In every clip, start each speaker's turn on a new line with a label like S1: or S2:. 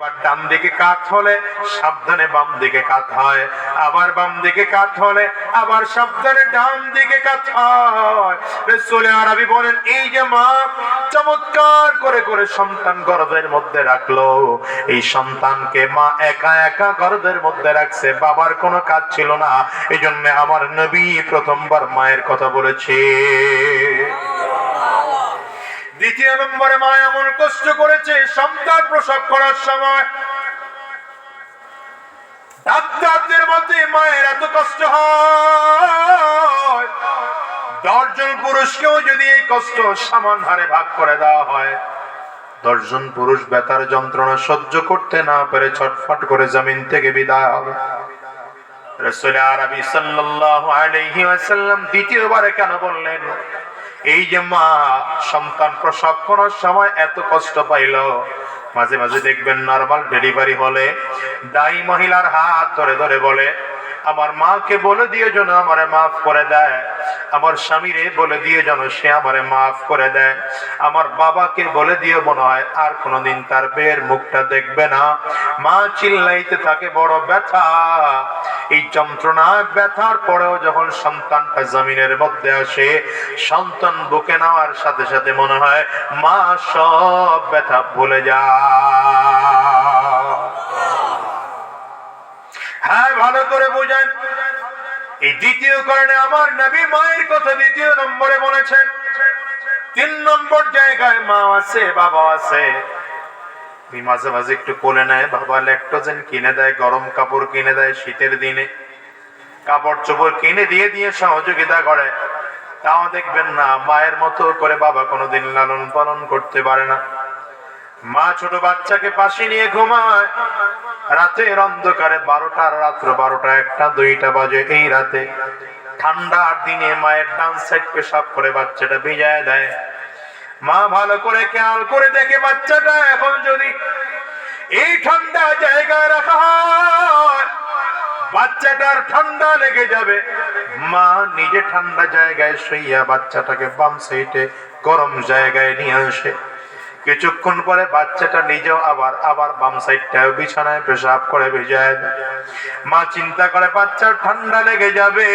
S1: আবার ডান দিকে কাত হলে সাবধানে বাম দিকে কাত হয়, আবার বাম দিকে কাত হলে আবার সাবধানে ডান দিকে কাত হয়। রসুল আরবি বলেন, এই যে মা চমৎকার করে করে সন্তান গর্ভের মধ্যে রাখল, এই সন্তানকে মা একা একা গর্ভের মধ্যে রাখছে, বাবার কোনো কাজ ছিল না এই জন্য আমার নবী প্রথমবার মায়ের কথা বলেছে। দ্বিতীয় নম্বরে মা এমন কষ্ট করেছে, সন্তান প্রসব করার সময়। ডাক্তারদের মতে মায়ের এত কষ্ট হয়। দশজন পুরুষকেও যদি এই কষ্ট সমান হারে ভাগ করে দেওয়া হয়। দশজন পুরুষ বেতার যন্ত্রণা সহ্য করতে না পেরে ছটফট করে জমিন থেকে বিদায় হবে। রসুল আরবি সাল্লাল্লাহু আলাইহি ওয়াসাল্লাম দ্বিতীয়বারে কেন বললেন এই যে মা সন্তান প্রসব করার সময় এত কষ্ট পাইল। মাঝে মাঝে দেখবেন নর্মাল ডেলিভারি হলে দায়ী মহিলার হাত ধরে ধরে বলে আমার মাকে বলে দিয়ে যেন আমারে মাফ করে দেয়। আমার স্বামীরে বলে দিয়ে যেন সে আমারে মাফ করে দেয়। আমার বাবাকে বলে দিয়ে মনে হয় আর কোনোদিন তার বেয়ের মুখটা দেখবে না। মা চিল্লাইতে থাকে, বড় ব্যথা। এই যন্ত্রণা ব্যথার পরেও যখন সন্তানটা জমিনের মধ্যে আসে, সন্তান বুকে নেওয়ার সাথে সাথে মনে হয়, মা, সব ব্যথা ভুলে যায় বোঝেন এই দ্বিতীয় কারণে আমার নবী মায়ের কথা দ্বিতীয় নম্বরে বলেছেন। তিন নম্বর জায়গায় মা আছে, বাবা আছে। মাঝে মাঝে একটু কোলে নেয়, বাবা ল্যাকটোজেন কিনে দেয়, গরম কাপড় কিনে দেয় শীতের দিনে। কাপড় চোপড় কিনে দিয়ে দিয়ে সহযোগিতা করে। তাও দেখবেন না, মায়ের মতো করে বাবা কোনোদিন লালন পালন করতে পারে না। মা ছোট বাচ্চাকে পাশে নিয়ে ঘুমায়। রাতের অন্ধকারে বারোটার রাত্র বারোটা, একটা, দুইটা বাজে এই রাতে। ঠান্ডার দিনে মায়ের ডান সাইড পেশাব করে বাচ্চাটা ভিজায় দেয়। মা ভালো করে খেয়াল করে দেখে বাচ্চাটা, এখন যদি এই ঠান্ডা জায়গায় রাখা হয়, বাচ্চাটার ঠান্ডা লেগে যাবে। মা নিজে ঠান্ডা জায়গায় শুইয়া বাচ্চাটাকে বাম সাইডে গরম জায়গায় নিয়ে আসে। কিছুক্ষণ পরে বাচ্চাটা নিজেও আবার আবার বাম সাইডটা বিছানায় পেশাব করে ভিজায়। মা চিন্তা করে, বাচ্চার ঠান্ডা লেগে যাবে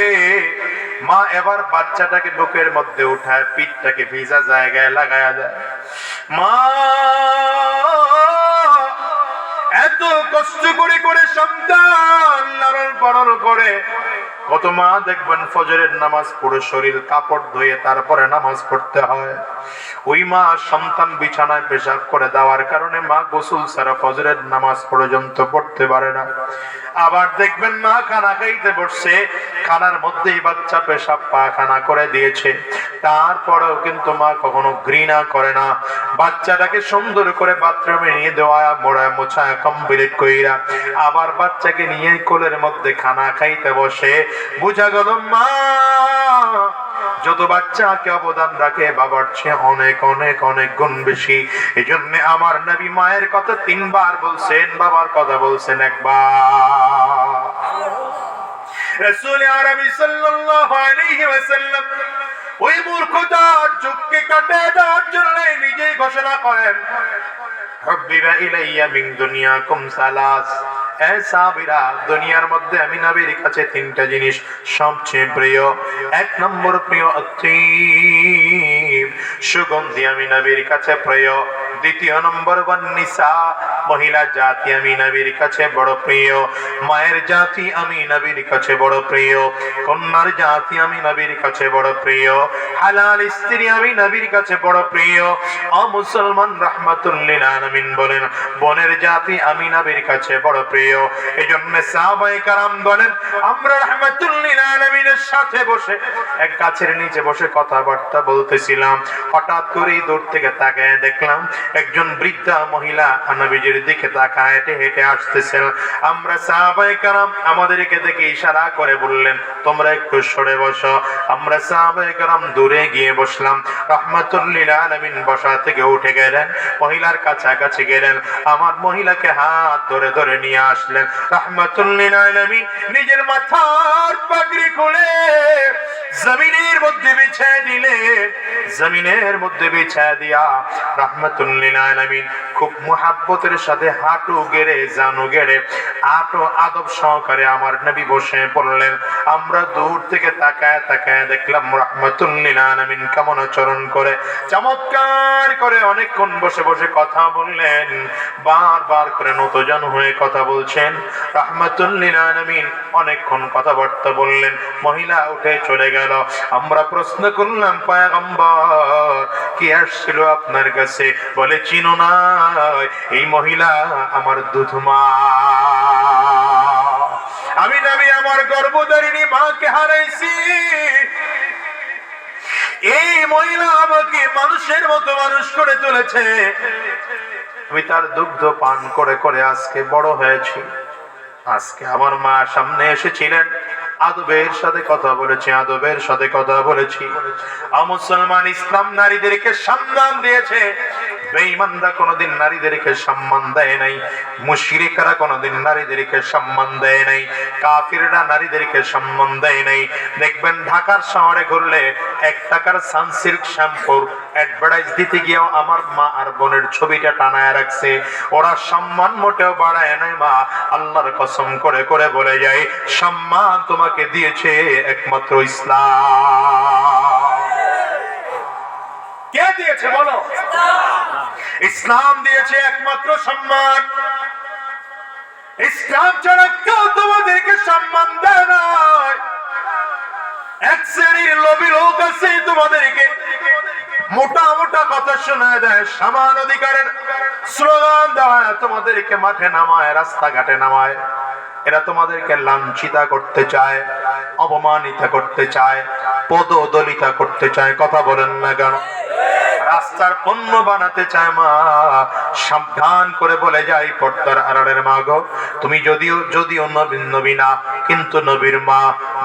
S1: মা এবার বাচ্চাটাকে বুকের মধ্যে উঠায়, পিঠটাকে ভিজা জায়গায় লাগায়া দেয় মা, এত কষ্ট করে করে সন্তান লালন পালন করে কত মা দেখবেন ফজরের নামাজ পড়ে শরীর কাপড় ধুয়ে তারপরে নামাজ পড়তে হয়। ওই মা সন্তান বিছানায় পেশাব করে দেওয়ার কারণে মা গোসল ছাড়া ফজরের নামাজ পর্যন্ত পড়তে পারে না। আবার দেখবেন মা খানা খাইতে বসছে, খানার মধ্যেই বাচ্চা পেশাব পায়খানা করে দিয়েছে। তারপরেও কিন্তু মা কখনো ঘৃণা করে না। বাচ্চাটাকে সুন্দর করে বাথরুমে নিয়ে দেওয়া মোড়ায় মোছায় কমপ্লিট কইরা আবার বাচ্চাকে নিয়ে কোলের মধ্যে খানা খাইতে বসে। বুঝা গেল, মা, যত বাচ্চাকে অবদান রাখে, বাবার চেয়ে অনেক অনেক অনেক গুণ বেশি। এই জন্য আমার নবী মায়ের কথা তিনবার বলছেন, বাবার কথা বলছেন একবার। রসুল আরবি সাল্লাল্লাহু আলাইহি ওয়াসাল্লাম ওই মূর্খতার যুগকে কাটিয়ে দেওয়ার জন্য নিজেই ঘোষণা করেন, হুব্বিবা ইলাইয়া মিন দুনিয়াকুম সালাস। সাবিরা দুনিয়ার মধ্যে আমি নবীর কাছে তিনটা জিনিস সবচেয়ে প্রিয়। এক নম্বর প্রিয় সুগন্ধি আমি নবীর কাছে প্রিয়। দ্বিতীয় নম্বর নিসা মহিলা জাতি আমি নবীর কাছে বড় প্রিয়। মায়ের জাতি আমি নবীর কাছে বড় প্রিয়। কন্যার জাতি আমি নবীর কাছে বড় প্রিয়। হালাল স্ত্রী আমি নবীর কাছে বড় প্রিয়। অমুসলমান রাহমাতুল্লিল আলামিন বলেন, বনের জাতি আমি নবীর কাছে বড় প্রিয়। এই জন্য সাহাবায়ে কারাম বলেন, আমরা রাহমাতুল্লিল আলামিনের সাথে বসে এক গাছের নিচে বসে কথাবার্তা বলতেছিলাম। হঠাৎ করেই দূর থেকে তাকায় দেখলাম, একজন বৃদ্ধা মহিলা নবীজির দিকে তাকায় হেঁটে হেঁটে আসতেছেন। আমরা সাহাবায়ে কারাম আমাদেরকে দেখে ইশারা করে বললেন, তোমরা একটু সরে বসো। আমরা সাহাবায়ে কারাম দূরে গিয়ে বসলাম। রহমাতুল্লিল আলামিন বসা থেকে উঠে গেলেন, মহিলার কাছাকাছি গেলেন। আমার মহিলাকে হাত ধরে ধরে নিয়ে আসলেন। রহমাতুল্লিল আলামিন নিজের মাথার জমিনের মধ্যে বিছায় দিলেন জমিনের মধ্যে বিছায় দিয়া রহমাতুল্লিল আলামিন খুব মুহাব্বতের সাথে হাঁটু গেড়ে, জানু গেড়ে আটো আদব সহকারে আমার নবী বসে পড়লেন। আমরা দূর থেকে তাকায় তাকায় দেখলাম রহমতুল্লিল আলামিন কেমন আচরণ করে, চমৎকার করে অনেকক্ষণ বসে বসে কথা বললেন। বারবার করে নতজন হয়ে কথা বলছেন। রহমতুল্লিল আলামিন অনেকক্ষণ কথাবার্তা বললেন। মহিলা উঠে চলে গেল। আমরা প্রশ্ন করলাম, পায়গম্বর, কি আসছিল আপনার কাছে? বলে, চিনো না, এই মহিলা আমার দুধমা। আমি নবী আমার গর্ভধারিণী মাকে হারাইছি। এই মহিলা আমাকে মানুষের মতো মানুষ করে তুলেছে। আমি তার দুগ্ধ পান করে করে আজকে বড় হয়েছি। আজকে আমার মা সামনে এসেছিলেন। আদবের সাথে কথা বলেছি আদবের সাথে কথা বলেছি। মুসলমান ইসলাম নারীদেরকে সম্মান দিয়েছে। বেঈমানরা কোনোদিন নারীদেরকে সম্মান দেয় নাই মুশরিকরা কোনোদিন নারীদেরকে সম্মান দেয় নাই কাফিররা নারীদেরকে সম্মান দেয় নাই। দেখবেন ঢাকার শহরে ঘুরলে এক টাকার সানসিল্ক শ্যাম্পুর অ্যাডভার্টাইজ দিতে গিয়েও আমার মা আর বোনের ছবিটা টানায় রাখছে। ওরা সম্মান মোটেও বাড়ায় নাই মা আল্লাহর কসম করে করে বলে যায় সম্মান তোমাকে দিয়েছে একমাত্র ইসলাম। কে দিয়েছে বলো? ইসলাম দিয়েছে একমাত্র সম্মান। ইসলাম ছাড়া কেউ তোমাদেরকে সম্মান দেয় না। এক শ্রেণির লোভী লোক আছে, তোমাদেরকে মোটা মোটা কথা শোনায় দেয়, সমান অধিকারের স্লোগান দেওয়া তোমাদেরকে মাঠে নামায়, রাস্তাঘাটে নামায়। এরা তোমাদেরকে লাঞ্ছিতা করতে চায়, অপমানিতা করতে চায়, পদদলিতা করতে চায়, কথা বলেন না কেন? রাস্তার পণ্য বানাতে চায় মা। সাবধান করে বলে যাই পর্দার আড়ালের মা গো, তুমি যদিও যদিও নবীন নবী না, কিন্তু নবীর মা,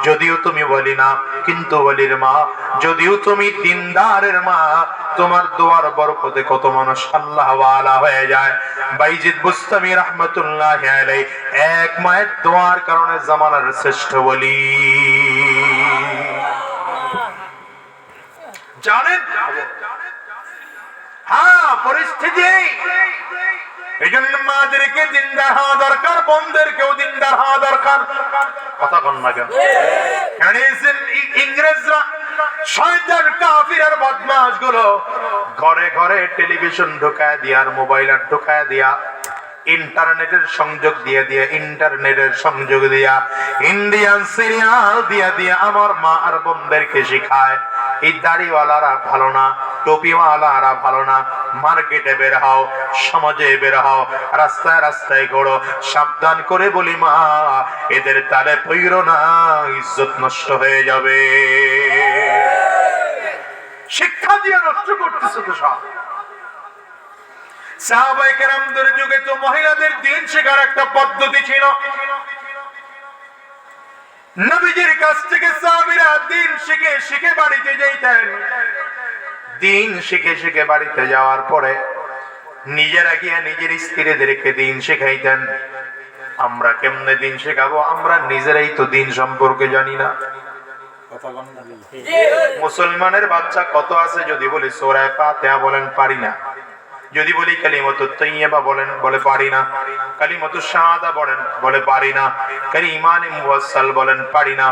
S1: যদিও তুমি বলি না, কিন্তু বলির মা, যদিও তুমি দিনদারের মা, তোমার দোয়ার বরকতে কত মানুষ আল্লাহ ওয়ালা হয়ে যায়। বাইজিদ বুস্তামি রহমতুল্লাহ আলাই এক মায়ের দোয়ার কারণে জামানার শ্রেষ্ঠ বলি জানেন? পরিস্থিতি এই। জন্য মাদেরকে হওয়া দরকার হওয়া দরকার কথা না কেন ইংরেজরা শয়তান, কাফির আর বদমাসগুলো ঘরে ঘরে টেলিভিশন ঢোকায় দিয়া আর মোবাইল আর ঢোকায় দিয়া, ইন্টারনেটের সংযোগ দিয়ে দিয়ে, ইন্টারনেটের সংযোগ দিয়া, ইন্ডিয়ান সিরিয়াল দিয়া দিয়া আমার মা আর বোনদেরকে শিখায়, এই দাড়িওয়ালারা ভালো না, টুপিওয়ালারা ভালো না মার্কেটে বের হও, সমাজে বের হও, রাস্তায় রাস্তায় ঘোরো, সাবধান করে বলি মা, এদের তালে পইর না, ইজ্জত নষ্ট হয়ে যাবে। শিক্ষা দিয়ে নষ্ট করতেছে তো সব। সাহাবায়ে কেরামদের যুগে তো মহিলাদের দিন শেখার একটা পদ্ধতি ছিল। নবীজির কাছ থেকে সাহাবীরা দিন শিখে শিখে বাড়িতে যাইতেন। দিন শিখে শিখে বাড়িতে যাওয়ার পরে নিজেরা গিয়ে নিজের স্ত্রীদেরকে দিন শেখাইতেন। আমরা কেমনে দিন শেখাবো? আমরা নিজেরাই তো দিন সম্পর্কে জানি না। মুসলমানের বাচ্চা কত আছে যদি বলি সোরায় পা বলেন পারি না। যদি বলি কালিমত তৈয়বা বলেন বলে পারি না কালিমত শাহাদা বলেন বলে পারি না কালি ইমানে মুয়াসাল বলেন পারি না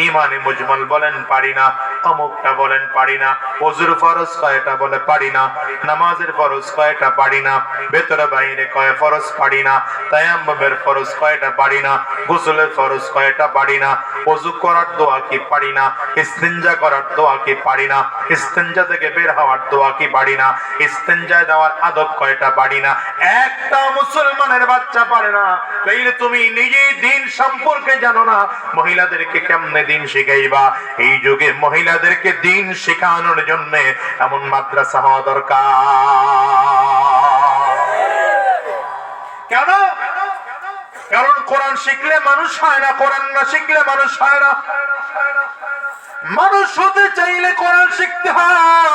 S1: ইমানে মুজমাল বলেন পারি না অমুকটা বলেন পারি না ওজুর ফরজ কয়টা বলে পারি না নামাজের ফরজ কয়টা পারি না ভেতরে বাইরে কয় ফরজ পারি না তায়াম্মুমের ফরজ কয়টা পারি না গোসলের ফরজ কয়টা পারি না ওযু করার দোয়া কি পারি না ইস্তেঞ্জা করার দোয়া কি পারি না ইস্তেঞ্জা থেকে বের হওয়ার দোয়া কি পারি না ইস্তেঞ্জা দেওয়ার আদব কয়টা পারি না? একটা মুসলমানের বাচ্চা পারে না। তাইলে তুমি নিজেই দিন সম্পর্কে জানো না, মহিলাদেরকে কেমনে দিন শিখাইবা? এই যুগে মহিলাদেরকে দিন শেখানোর জন্য এমন মাদ্রাসা হওয়া দরকার। কেন? কারণ কোরআন শিখলে মানুষ হয় না, কোরআন না শিখলে মানুষ হয় না। মানুষ হতে চাইলে কোরআন শিখতে হয়।